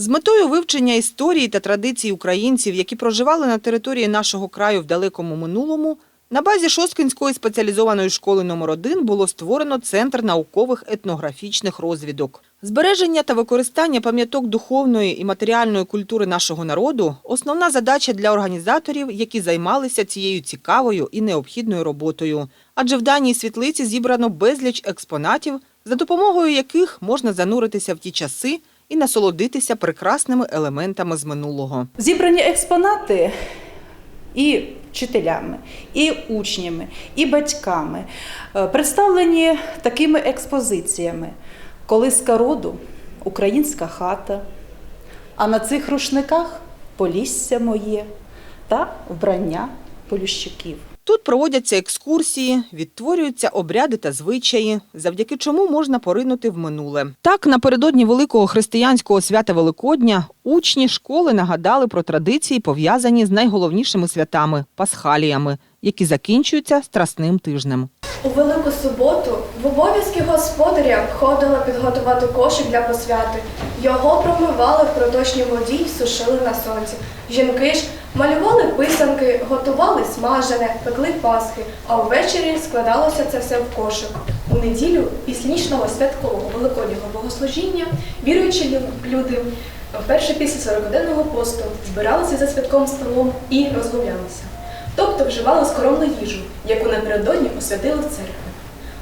З метою вивчення історії та традицій українців, які проживали на території нашого краю в далекому минулому, на базі Шосткинської спеціалізованої школи номер 1 було створено Центр наукових етнографічних розвідок. Збереження та використання пам'яток духовної і матеріальної культури нашого народу – основна задача для організаторів, які займалися цією цікавою і необхідною роботою. Адже в даній світлиці зібрано безліч експонатів, за допомогою яких можна зануритися в ті часи і насолодитися прекрасними елементами з минулого. Зібрані експонати і вчителями, і учнями, і батьками е, представлені такими експозиціями: колиска роду, українська хата, а на цих рушниках полісся моє та вбрання полющиків. Тут проводяться екскурсії, відтворюються обряди та звичаї, завдяки чому можна поринути в минуле. Так, напередодні великого християнського свята Великодня учні школи нагадали про традиції, пов'язані з найголовнішими святами пасхаліями, які закінчуються страсним тижнем. У Велику суботу в обов'язки господаря входило підготувати кошик для посвяти. Його промивали в проточній воді й сушили на сонці. Жінки ж малювали писанки, готували смажене, пекли пасхи, а ввечері складалося це все в кошик. У неділю після нічного святкового великоднього богослужіння віруючі люди вперше після 40-денного посту збиралися за святком столом і розмовлялися. Тобто вживали скоромну їжу, яку напередодні освятили в церкві.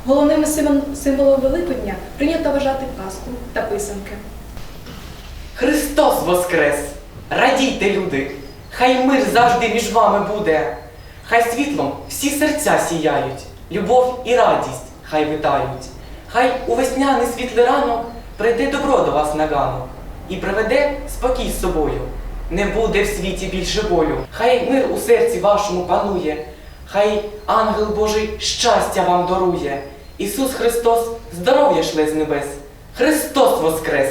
Головними символ- символом Великодня прийнято вважати Пасху та писанки. Христос Воскрес! Радійте, люди! Хай мир завжди між вами буде. Хай світлом всі серця сіяють, любов і радість хай витають. Хай у весняний світлий ранок прийде добро до вас на ганок і приведе спокій з собою. Не буде в світі більше болю. Хай мир у серці вашому панує, хай ангел Божий щастя вам дарує. Ісус Христос здоров'я шле з небес. Христос Воскрес!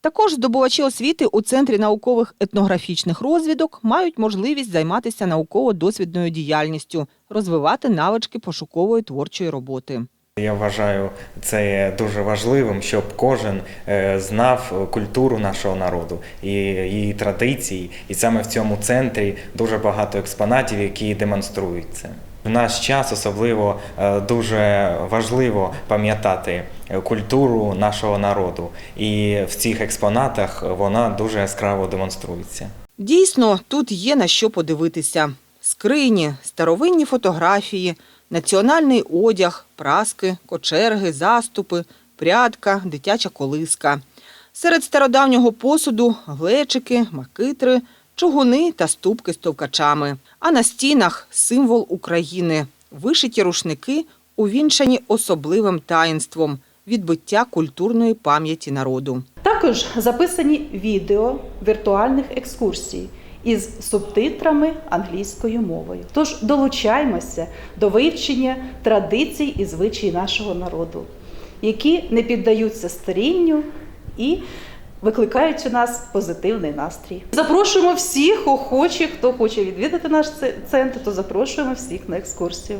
Також здобувачі освіти у Центрі наукових етнографічних розвідок мають можливість займатися науково-досвідною діяльністю, розвивати навички пошукової творчої роботи. Я вважаю це дуже важливим, щоб кожен е, знав культуру нашого народу і її традиції. І саме в цьому центрі дуже багато експонатів, які демонструють це. В наш час особливо е, дуже важливо пам'ятати культуру нашого народу, і в цих експонатах вона дуже яскраво демонструється. Дійсно, тут є на що подивитися: скрині, старовинні фотографії, національний одяг, праски, кочерги, заступи, прядка, дитяча колиска. Серед стародавнього посуду глечики, макитри, чугуни та ступки з товкачами. А на стінах символ України вишиті рушники, увінчані особливим таїнством відбиття культурної пам'яті народу. Також записані відео віртуальних екскурсій із субтитрами англійською мовою. Тож долучаймося до вивчення традицій і звичай нашого народу, які не піддаються старінню і викликають у нас позитивний настрій. Запрошуємо всіх охочих, хто хоче відвідати наш це- центр, то запрошуємо всіх на екскурсію.